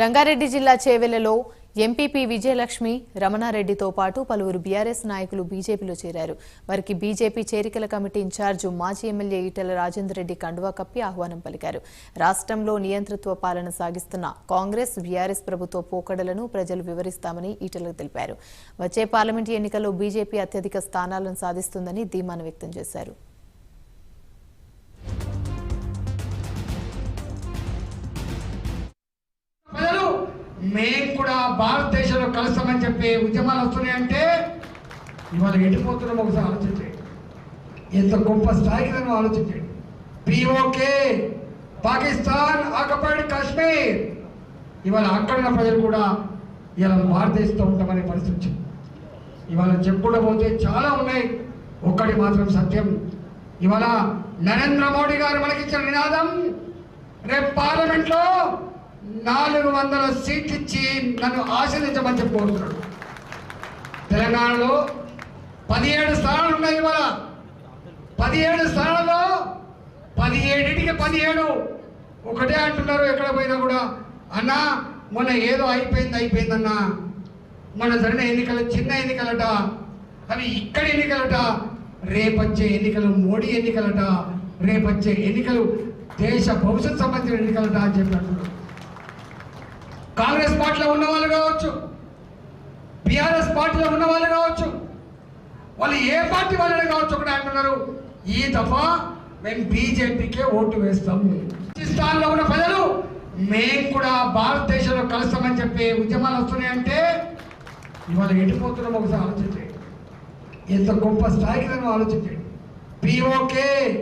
రంగారెడ్డి జిల్లా చేవెలలో ఎంపీపీ విజయలక్ష్మి రమణారెడ్డితో పాటు పలువురు బీఆర్ఎస్ నాయకులు బీజేపీలో చేరారు. వారికి బీజేపీ చేరికల కమిటీ ఇన్ఛార్జు మాజీ ఎమ్మెల్యే ఈటెల రాజేందర్ రెడ్డి కండువా కప్పి ఆహ్వానం పలికారు. రాష్ట్రంలో నియంతృత్వ పాలన సాగిస్తున్న కాంగ్రెస్ బీఆర్ఎస్ ప్రభుత్వ పోకడలను ప్రజలు వివరిస్తామని ఈటెల తెలిపారు. వచ్చే పార్లమెంటు ఎన్నికల్లో బీజేపీ అత్యధిక స్థానాలను సాధిస్తుందని ధీమాను వ్యక్తం చేశారు. మేము కూడా భారతదేశంలో కలుస్తామని చెప్పి ఉద్యమాలు వస్తున్నాయంటే ఇవాళ ఎడిపోతున్నాం ఒకసారి ఆలోచించండి. ఎంత గొప్ప స్థాయికి మనం ఆలోచించండి. POK Pakistan occupied Kashmir. ఇవాళ అక్కడ ఉన్న ప్రజలు కూడా ఇవాళ భారతదేశంతో ఉంటామనే పరిస్థితి వచ్చింది. ఇవాళ చెప్పుకుంటూ పోతే చాలా ఉన్నాయి. ఒక్కటి మాత్రం సత్యం. ఇవాళ నరేంద్ర మోడీ గారు మనకిచ్చిన నినాదం రేపు పార్లమెంట్లో నాలుగు వందల సీట్లు ఇచ్చి నన్ను ఆశీర్వించమని చెప్పి కోరుతున్నాడు. తెలంగాణలో పదిహేడు స్థానాలు ఉన్నాయి ఇవాళ. పదిహేడు స్థానాల్లో పదిహేడింటికి పదిహేడు. ఒకటే అంటున్నారు ఎక్కడ పోయినా కూడా. అన్నా మొన్న ఏదో అయిపోయింది అయిపోయిందన్నా. మన జరిగిన ఎన్నికలు చిన్న ఎన్నికలట. అవి ఇక్కడ ఎన్నికలట. రేపొచ్చే ఎన్నికలు మోడీ ఎన్నికలట. రేపొచ్చే ఎన్నికలు దేశ భవిష్యత్ సంబంధించిన ఎన్నికలట అని చెప్పి అంటున్నారు. కాంగ్రెస్ పార్టీలో ఉన్న వాళ్ళు కావచ్చు బీఆర్ఎస్ పార్టీలో ఉన్న వాళ్ళు కావచ్చు వాళ్ళు ఏ పార్టీ వాళ్ళని కావచ్చు ఒకటి అంటున్నారు. ఈ దఫా మేము బీజేపీకే ఓటు వేస్తాం. పాకిస్తాన్లో ఉన్న ప్రజలు మేము కూడా భారతదేశంలో కలుస్తామని చెప్పి ఉద్యమాలు వస్తున్నాయంటే ఇవాళ ఎడిపోతున్నాం ఒకసారి ఆలోచించండి. ఎంత గొప్ప స్థాయికి మనం ఆలోచించండి. పిఓకే